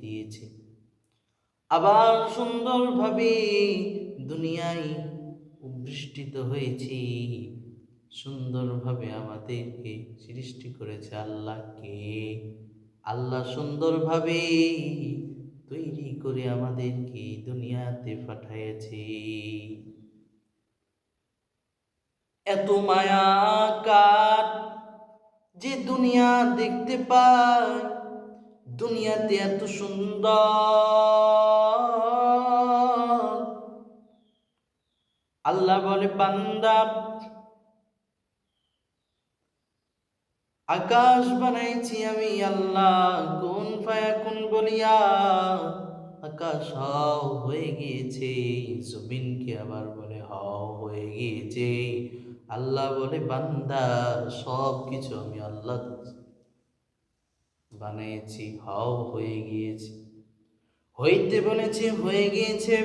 দিয়েছে। আবার সুন্দরভাবে দুনিয়ায় বৃষ্টিত হয়েছি। সুন্দরভাবে আমাদেরকে সৃষ্টি করেছে আল্লাহকে। আল্লাহ সুন্দরভাবে তৈরি করে আমাদেরকে দুনিয়াতে পাঠাইছে এত মায়া কার যে দুনিয়া দেখতে পায় দুনিয়াতে এত সুন্দর। আল্লাহ বলে, বান্দা, আকাশ বানাইছি আমি, আল্লাহ, কোন ফায়া, কোন বলিয়া? আকাশ হাও হয়ে গিয়েছে, জমিনকে আবার বলে, হাও হয়ে গিয়েছে। আল্লাহ বলে, বান্দা সব কিছু আমি আল্লাহ বানিয়েছি হাও হয়ে গিয়েছে। হইতে বলেছি, হয়ে গিয়েছে।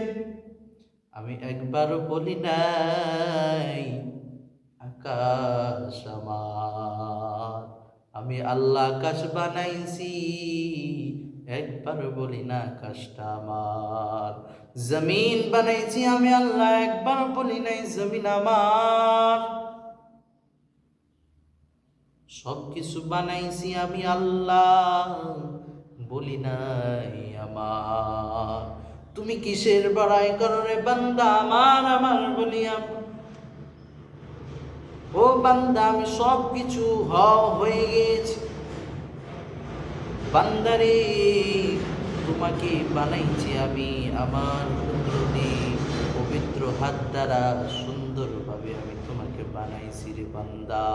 আমি একবারও বলি নাই, আকাশ আমার। আমি আল্লাহ আকাশ বানাইছি একবার বলি না, আকাশটা আমার। জমিন বানাইছি, আমি আল্লাহ একবার বলি নাই, জমিন আমার। সব কিছু বানাইছি আমি আল্লাহ। বলি নাই আমার। তুমি কিসের বড়াই করো রে বান্দা? আমার আমার বলিয়া ও বান্দা, আমি সব কিছু হ, হয়ে গেছি বান্দারে, তোমাকে বানাইছি আমি আমার পবিত্র হাত দ্বারা সুন্দরভাবে আমি তোমাকে বানাইছি রে বান্দা।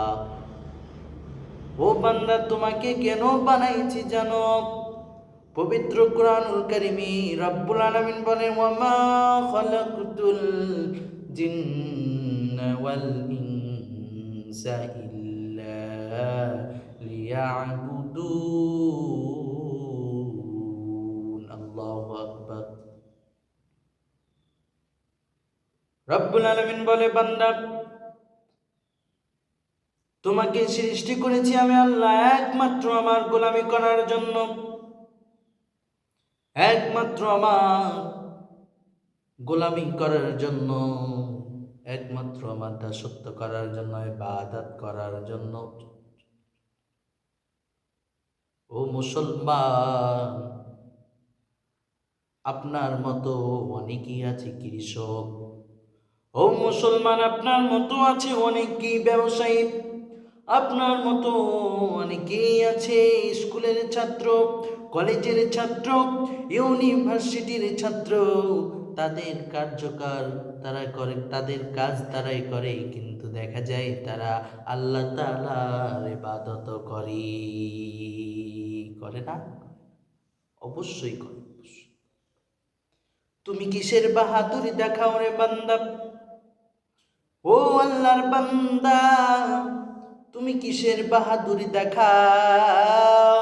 ও বান্দা, তোমাকে কেন বানাইছি জানো? পবিত্র কোরআনুল কারিমি রব্বুল আলামিন বলে, ওয়ামা খালাকতুল জিন্না ওয়াল ইনসা ইল্লা লিয়াবুদুন। আল্লাহু আকবার। রব্বুল আলামিন বলে, বান্দা তোমাকে সৃষ্টি করেছি আমি আল্লাহ, একমাত্র আমার গোলামি করার জন্য। একমাত্র আমার গোলামি করার জন্য, একমাত্র আমার দাসত্ব করার জন্য বাদাত করার জন্য। ও মুসলমান, আপনার মতো অনেকেই আছে কৃষক। ও মুসলমান, আপনার মতো আছে অনেকেই ব্যবসায়ী। আপনার মতো অনেকেই আছে স্কুলের ছাত্র, কলেজের ছাত্র, ইউনিভার্সিটির ছাত্র। তাদের কার্যকর তারা করে, তাদের কাজ তারাই করে, কিন্তু দেখা যায় তারা আল্লাহ তালার ইবাদত করে করে না? অবশ্যই করে। তুমি কিসের বাহাদুরি দেখাও রে বান্দা? ও আল্লাহর বান্দা তুমি কিসের বাহাদুরি দেখাও?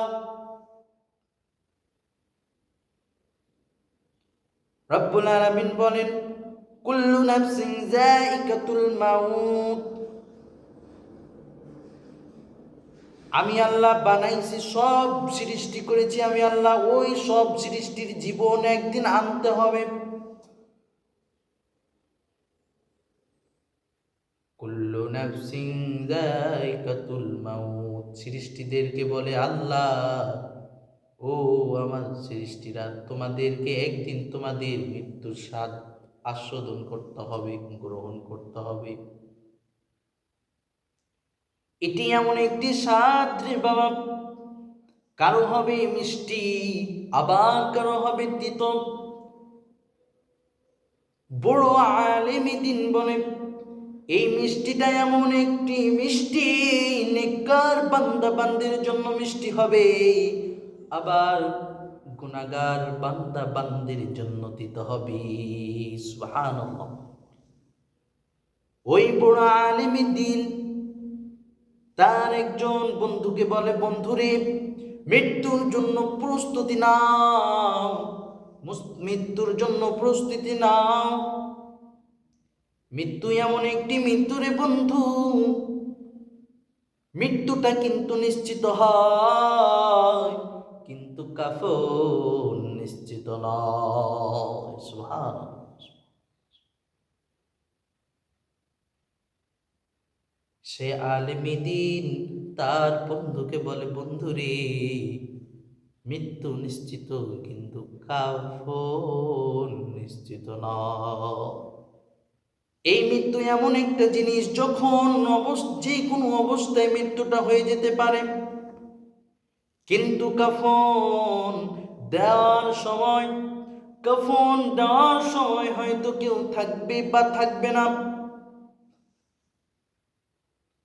রব্বুল আলামিন বলেন, কুল্লু নাফসিন যায়িকাতুল মাউত। আমি আল্লাহ বানাইছি, সব সৃষ্টি করেছি আমি আল্লাহ, ওই সব সৃষ্টির জীবন একদিন আনতে হবে। নাফসিন যায়িকাতুল মাউত। সৃষ্টিদেরকে বলে আল্লাহ, ও আমার সৃষ্টিরা, তোমাদেরকে একদিন তোমাদের মৃত্যুর স্বাদ আস্বাদন করতে হবে, গ্রহণ করতে হবে। এটি এমন একটি স্বাদ রে বাবা। কারও হবে মিষ্টি, আবার কারও হবে তিত। বড় আলেমি দিন বলে এই মিষ্টিটা এমন একটি মিষ্টি নেকর বান্দা বান্দের জন্য মিষ্টি হবে। আবার গুনাগার বান্দা বান্দের জন্য দিতে হবে। ওই বড় আলেমি দিন, তার একজন বন্ধুকে বলে, বন্ধুরে, মৃত্যুর জন্য প্রস্তুতি নাও। মৃত্যুর জন্য প্রস্তুতি নাও। মৃত্যু এমন একটি মৃত্যুরে বন্ধু। মৃত্যুটা কিন্তু নিশ্চিত হয়, কিন্তু কাফন নয়। সুবহান সে আলেমি দিন, তার বন্ধুকে বলে, বন্ধুরে, মৃত্যু নিশ্চিত, কিন্তু কাফন নিশ্চিত নয়। এই মৃত্যু এমন একটা জিনিস যখন যে কোনো অবস্থায় মৃত্যুটা হয়ে যেতে পারে। কিন্তু কাফন দেওয়ার সময়, কাফন দেওয়ার সময় হয়তো কেউ থাকবে বা থাকবে না।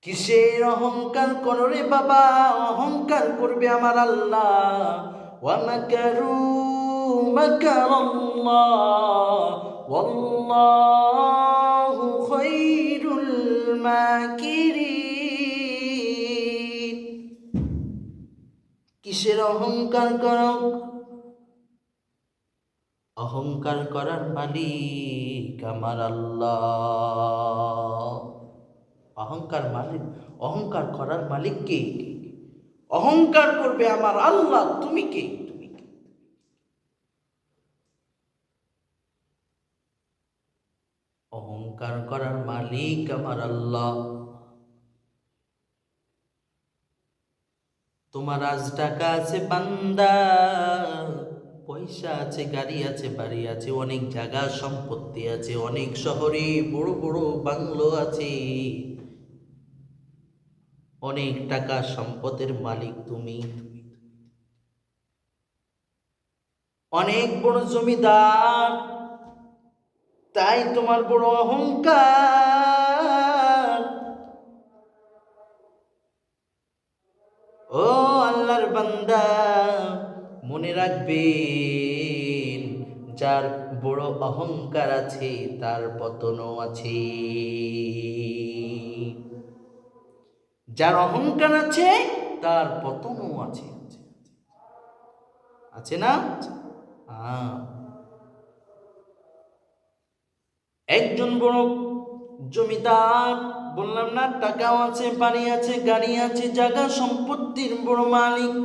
কিসের অহংকার করো রে বাবা, অহংকার করবে আমার আল্লাহ। ওয়ামাকারু মাকারাল্লাহ খায়রুল মাকিরিন। কিসের অহংকার করো? অহংকার করার মালিক আমার আল্লাহ। অহংকার মালিক অহংকার করার মালিক কে? অহংকার করবে আমার আল্লাহ, তুমি কে? অহংকার করার মালিক আমার আল্লাহ। তোমার আজ টাকা আছে বান্দা, পয়সা আছে, গাড়ি আছে, বাড়ি আছে, অনেক জায়গা সম্পত্তি আছে, অনেক শহরে বড় বড় বাংলো আছে। অনেক টাকা সম্পদের মালিক তুমি। অনেক বড় জমিদার তাই তোমার বড় অহংকার। ও আল্লাহর বান্দা মনে রাখবেন যার বড় অহংকার আছে তার পতনও আছে। যার অহংকার আছে তার পতনও আছে। আছে, না? হ্যাঁ একজন বড় জমিদার, বললাম, না, টাকাও আছে, বাড়ি আছে, গাড়ি আছে, জায়গা সম্পত্তির বড় মালিক,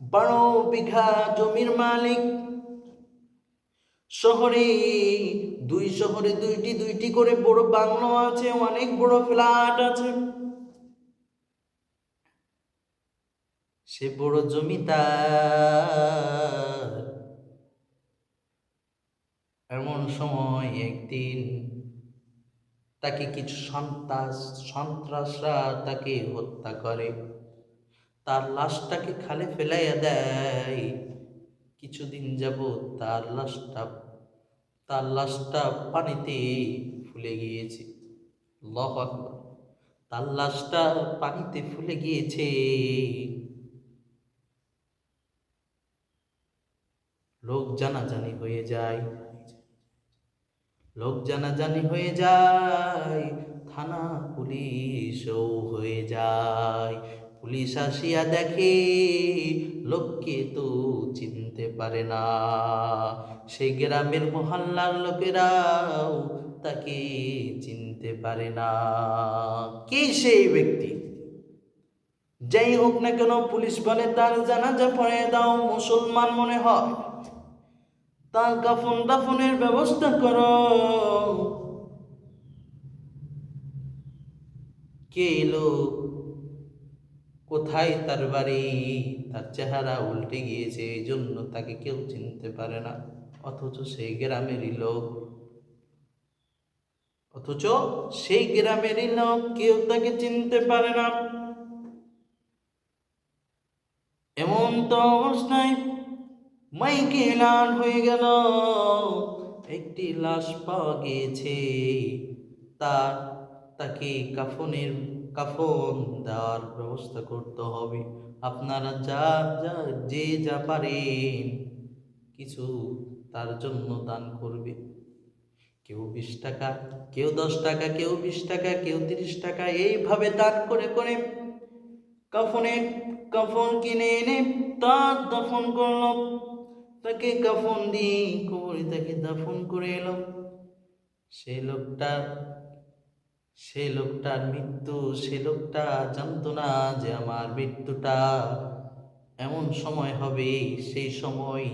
বারো বিঘা জমির মালিক। শহরে দুই, শহরে দুইটি দুইটি করে বড় বাংলো আছে, অনেক বড় ফ্ল্যাট আছে। সে বড় জমিদার এমন সময় একদিন তাকে কিছু সন্ত্রাস, সন্ত্রাসরা তাকে হত্যা করে। তার লাশটাকে খালে ফেলাইয়া দেয়। কিছুদিন যাব তার লাশটা তার লাশটা পানিতে ফুলে গিয়েছে। আকবার। তার লাশটা পানিতে ফুলে গিয়েছে। লোক জানাজানি হয়ে যায়। লোক জানাজানি হয়ে যায়, থানা পুলিশও হয়ে যায়। পুলিশ আসিয়া দেখে, লোককে তো চিনতে পারে না। সেই গ্রামের মহল্লার লোকেরাও তাকে চিনতে পারে না। কে সেই ব্যক্তি? যাই হোক না কেন, পুলিশ বলে, তার জানাজা পড়ে দাও, মুসলমান মনে হয়। তার কাফন দাফনের ব্যবস্থা করো। কে এলো? কোথায় তার বাড়ি? তার চেহারা উল্টে গিয়েছে, এই জন্য তাকে কেউ চিনতে পারে না। অথচ সেই গ্রামেরই লোক। অথচ সেই গ্রামেরই লোক, কেউ তাকে চিনতে পারে না। এমন তো অবস্থায় মাইকে এলান হয়ে গেল। একটি লাশ পাওয়া গিয়েছে। তার, তাকে কাফনের, কাফন দেওয়ার ব্যবস্থা করতে হবে। আপনারা যা যা, যে যা পারেন, কিছু তার জন্য দান করবে। কেউ বিশ টাকা, কেউ দশ টাকা, কেউ বিশ টাকা, কেউ তিরিশ টাকা, এইভাবে দান করে করে কাফনের, কাফন কিনে এনে তার দাফন করল। তাকে কাফন দিয়ে কবরে তাকে দাফন করে এলো। সেই লোকটা সেই লোকটার মৃত্যু, সে লোকটা জানতো না যে আমার মৃত্যুটা এমন সময় হবে, সেই সময়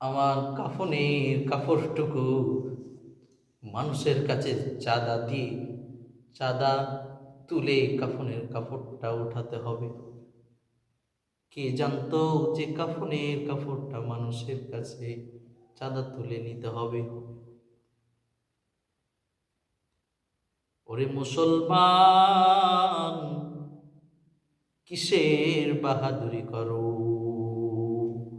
আমার কাফনের কাপড়টুকু মানুষের কাছে চাঁদা দিয়ে, চাঁদা তুলে কাফনের কাপড়টা উঠাতে হবে। কে জানতো যে কাফনের কাপড়টা মানুষের কাছে চাঁদা তুলে নিতে হবে? ওরে মুসলমান, কিসের বাহাদুরি করো?